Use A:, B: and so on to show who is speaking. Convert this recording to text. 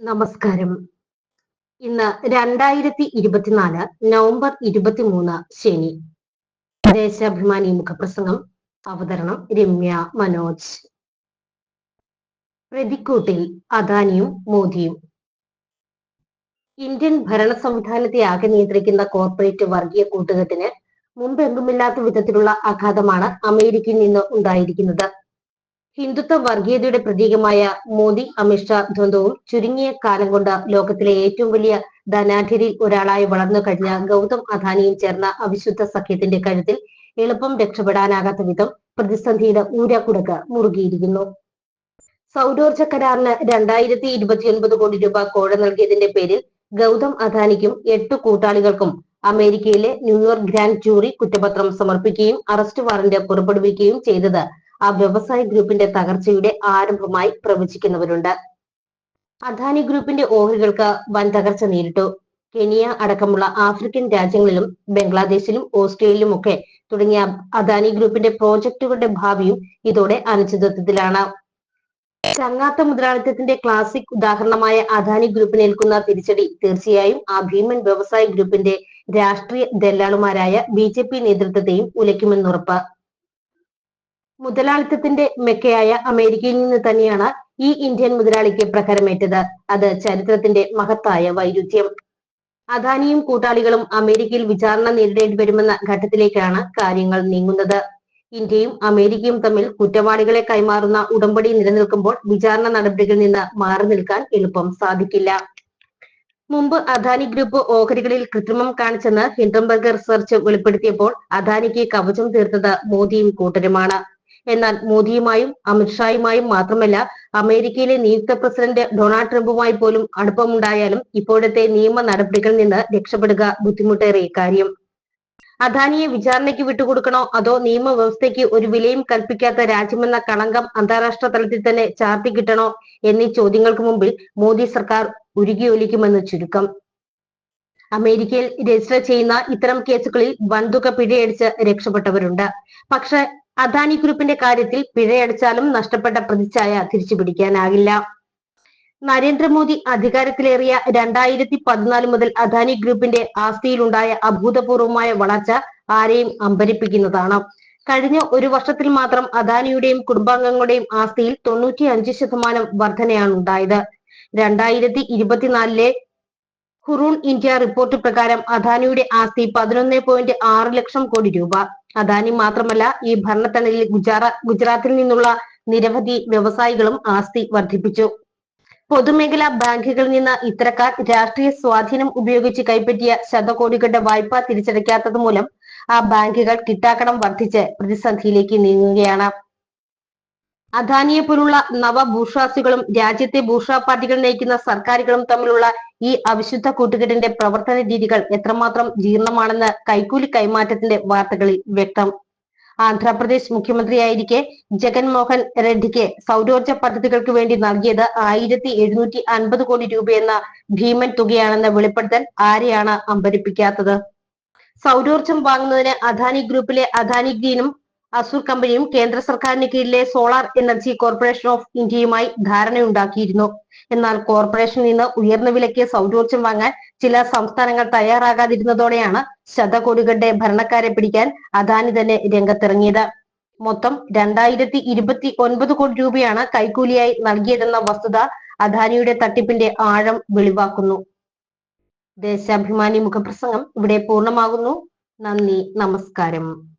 A: നമസ്കാരം. ഇന്ന് രണ്ടായിരത്തി ഇരുപത്തിനാല് നവംബർ ഇരുപത്തിമൂന്ന് ശനി. ദേശാഭിമാനി മുഖപ്രസംഗം. അവതരണം രമ്യ മനോജ്. പ്രതിക്കൂട്ടിൽ അദാനിയും മോദിയും. ഇന്ത്യൻ ഭരണ സംവിധാനത്തെ ആകെ നിയന്ത്രിക്കുന്ന കോർപ്പറേറ്റ് വർഗീയ കൂട്ടുകെട്ടിന് മുമ്പെങ്കുമില്ലാത്ത വിധത്തിലുള്ള ആഘാതമാണ് അമേരിക്കയിൽ നിന്ന് ഉണ്ടായിരിക്കുന്നത്. ഹിന്ദുത്വ വർഗീയതയുടെ പ്രതീകമായ മോദി അമിത്ഷാ ദ്വന്ദ്വവും ചുരുങ്ങിയ കാലം കൊണ്ട് ലോകത്തിലെ ഏറ്റവും വലിയ ധനാഢ്യരിൽ ഒരാളായി വളർന്നു കഴിഞ്ഞ ഗൗതം അദാനിയും ചേർന്ന അവിശുദ്ധ സഖ്യത്തിന്റെ കഴുത്തിൽ എളുപ്പം രക്ഷപ്പെടാനാകാത്ത വിധം പ്രതിസന്ധിയുടെ ഊരാക്കുടക്ക് മുറുകിയിരിക്കുന്നു. സൗരോർജ കരാറിന് രണ്ടായിരത്തി ഇരുപത്തിയൊൻപത് കോടി രൂപ കോഴ നൽകിയതിന്റെ പേരിൽ ഗൗതം അദാനിക്കും എട്ട് കൂട്ടാളികൾക്കും അമേരിക്കയിലെ ന്യൂയോർക്ക് ഗ്രാൻഡ് ജൂറി കുറ്റപത്രം സമർപ്പിക്കുകയും അറസ്റ്റ് വാറന്റ് പുറപ്പെടുവിക്കുകയും ചെയ്തത് ആ വ്യവസായ ഗ്രൂപ്പിന്റെ തകർച്ചയുടെ ആരംഭമായി പ്രവചിക്കുന്നവരുണ്ട്. അദാനി ഗ്രൂപ്പിന്റെ ഓഹരികൾക്ക് വൻ തകർച്ച നേരിട്ടു. കെനിയ അടക്കമുള്ള ആഫ്രിക്കൻ രാജ്യങ്ങളിലും ബംഗ്ലാദേശിലും ഓസ്ട്രേലിയയിലും ഒക്കെ തുടങ്ങിയ അദാനി ഗ്രൂപ്പിന്റെ പ്രോജക്റ്റുകളുടെ ഭാവിയും ഇതോടെ അനിശ്ചിതത്വത്തിലാണ്. ചങ്ങാത്ത മുതലാളിത്തത്തിന്റെ ക്ലാസിക് ഉദാഹരണമായ അദാനി ഗ്രൂപ്പിന് ഏൽക്കുന്ന തിരിച്ചടി തീർച്ചയായും ആ ഭീമൻ വ്യവസായ ഗ്രൂപ്പിന്റെ രാഷ്ട്രീയ ദല്ലാളുമാരായ ബി ജെ പി നേതൃത്വത്തെയും ഉലയ്ക്കുമെന്നുറപ്പ്. മുതലാളിത്തത്തിന്റെ മെക്കയായ അമേരിക്കയിൽ നിന്ന് തന്നെയാണ് ഈ ഇന്ത്യൻ മുതലാളിക്ക് പ്രഹരമേറ്റത്. അത് ചരിത്രത്തിന്റെ മഹത്തായ വൈരുദ്ധ്യം. അദാനിയും കൂട്ടാളികളും അമേരിക്കയിൽ വിചാരണ നേരിടേണ്ടി വരുമെന്ന ഘട്ടത്തിലേക്കാണ് കാര്യങ്ങൾ നീങ്ങുന്നത്. ഇന്ത്യയും അമേരിക്കയും തമ്മിൽ കുറ്റവാളികളെ കൈമാറുന്ന ഉടമ്പടി നിലനിൽക്കുമ്പോൾ വിചാരണ നടപടികളിൽ നിന്ന് മാറി നിൽക്കാൻ എളുപ്പം സാധിക്കില്ല. മുമ്പ് അദാനി ഗ്രൂപ്പ് ഓഹരികളിൽ കൃത്രിമം കാണിച്ചെന്ന് ഹിൻഡംബർഗ് റിസർച്ച് വെളിപ്പെടുത്തിയപ്പോൾ അദാനിക്ക് കവചം തീർത്തത് മോദിയും കൂട്ടരുമാണ്. എന്നാൽ മോദിയുമായും അമിത്ഷായുമായും മാത്രമല്ല അമേരിക്കയിലെ നിയുക്ത പ്രസിഡന്റ് ഡൊണാൾഡ് ട്രംപുമായി പോലും അടുപ്പമുണ്ടായാലും ഇപ്പോഴത്തെ നിയമ നടപടികളിൽ നിന്ന് രക്ഷപ്പെടുക ബുദ്ധിമുട്ടേറിയ കാര്യം അദാനിയെ വിചാരണയ്ക്ക് വിട്ടുകൊടുക്കണോ അതോ നിയമവ്യവസ്ഥയ്ക്ക് ഒരു വിലയും കൽപ്പിക്കാത്ത രാജ്യമെന്ന കളങ്കം അന്താരാഷ്ട്ര തലത്തിൽ തന്നെ ചാർത്തി കിട്ടണോ എന്നീ ചോദ്യങ്ങൾക്ക് മുമ്പിൽ മോദി സർക്കാർ ഉരുകിയൊലിക്കുമെന്ന് ചുരുക്കം. അമേരിക്കയിൽ രജിസ്റ്റർ ചെയ്യുന്ന ഇത്തരം കേസുകളിൽ വൻതുക പിഴയടിച്ച് രക്ഷപ്പെട്ടവരുണ്ട്. പക്ഷെ അദാനി ഗ്രൂപ്പിന്റെ കാര്യത്തിൽ പിഴയടിച്ചാലും നഷ്ടപ്പെട്ട പ്രതിച്ഛായ തിരിച്ചു പിടിക്കാനാകില്ല നരേന്ദ്രമോദി അധികാരത്തിലേറിയ രണ്ടായിരത്തി പതിനാല് മുതൽ അദാനി ഗ്രൂപ്പിന്റെ ആസ്തിയിലുണ്ടായ അഭൂതപൂർവമായ വളർച്ച ആരെയും അമ്പരിപ്പിക്കുന്നതാണ്. കഴിഞ്ഞ ഒരു വർഷത്തിൽ മാത്രം അദാനിയുടെയും കുടുംബാംഗങ്ങളുടെയും ആസ്തിയിൽ തൊണ്ണൂറ്റി അഞ്ച് ശതമാനം വർധനയാണ് ഉണ്ടായത്. രണ്ടായിരത്തി ഇരുപത്തിനാലിലെ ഹുറൂൺ ഇന്ത്യ റിപ്പോർട്ട് പ്രകാരം അദാനിയുടെ ആസ്തി പതിനൊന്ന് പോയിന്റ് ആറ് ലക്ഷം കോടി രൂപ. അദാനി മാത്രമല്ല ഈ ഭരണത്തണലിൽ ഗുജറാ ഗുജറാത്തിൽ നിന്നുള്ള നിരവധി വ്യവസായികളും ആസ്തി വർദ്ധിപ്പിച്ചു. പൊതുമേഖലാ ബാങ്കുകളിൽ നിന്ന് ഇത്തരക്കാർ രാഷ്ട്രീയ സ്വാധീനം ഉപയോഗിച്ച് കൈപ്പറ്റിയ ശതകോടികളുടെ വായ്പ തിരിച്ചടയ്ക്കാത്തത് മൂലം ആ ബാങ്കുകൾ കിട്ടാക്കടം വർദ്ധിച്ച് പ്രതിസന്ധിയിലേക്ക് നീങ്ങുകയാണ്. അദാനിയെ പോലുള്ള നവഭൂഷാസികളും രാജ്യത്തെ ഭൂഷാ പാർട്ടികൾ നയിക്കുന്ന സർക്കാരുകളും തമ്മിലുള്ള ഈ അവിശുദ്ധ കൂട്ടുകെട്ടിന്റെ പ്രവർത്തന രീതികൾ എത്രമാത്രം ജീർണമാണെന്ന് കൈക്കൂലി കൈമാറ്റത്തിന്റെ വാർത്തകളിൽ വ്യക്തം. ആന്ധ്രാപ്രദേശ് മുഖ്യമന്ത്രിയായിരിക്കെ ജഗൻമോഹൻ റെഡ്ഡിക്ക് സൗരോർജ പദ്ധതികൾക്ക് വേണ്ടി നൽകിയത് ആയിരത്തി എഴുന്നൂറ്റി അൻപത് കോടി രൂപയെന്ന ഭീമൻ തുകയാണെന്ന വെളിപ്പെടുത്തൽ ആരെയാണ് അമ്പരിപ്പിക്കാത്തത്? സൗരോർജം വാങ്ങുന്നതിന് അദാനി ഗ്രൂപ്പിലെ അദാനി ഗ്രീനും അസൂർ കമ്പനിയും കേന്ദ്ര സർക്കാരിന് കീഴിലെ സോളാർ എനർജി കോർപ്പറേഷൻ ഓഫ് ഇന്ത്യയുമായി ധാരണയുണ്ടാക്കിയിരുന്നു. എന്നാൽ കോർപ്പറേഷനിൽ നിന്ന് ഉയർന്ന വിലയ്ക്ക് സൗരോർജം വാങ്ങാൻ ചില സംസ്ഥാനങ്ങൾ തയ്യാറാകാതിരുന്നതോടെയാണ് ശതകോടികളുടെ ഭരണക്കാരെ പിടിക്കാൻ അദാനി തന്നെ രംഗത്തിറങ്ങിയത്. മൊത്തം രണ്ടായിരത്തി ഇരുപത്തി ഒൻപത് കോടി രൂപയാണ് കൈക്കൂലിയായി നൽകിയതെന്ന വസ്തുത അദാനിയുടെ തട്ടിപ്പിന്റെ ആഴം വെളിവാക്കുന്നു. ദേശാഭിമാനി മുഖപ്രസംഗം ഇവിടെ പൂർണമാകുന്നു. നന്ദി നമസ്കാരം.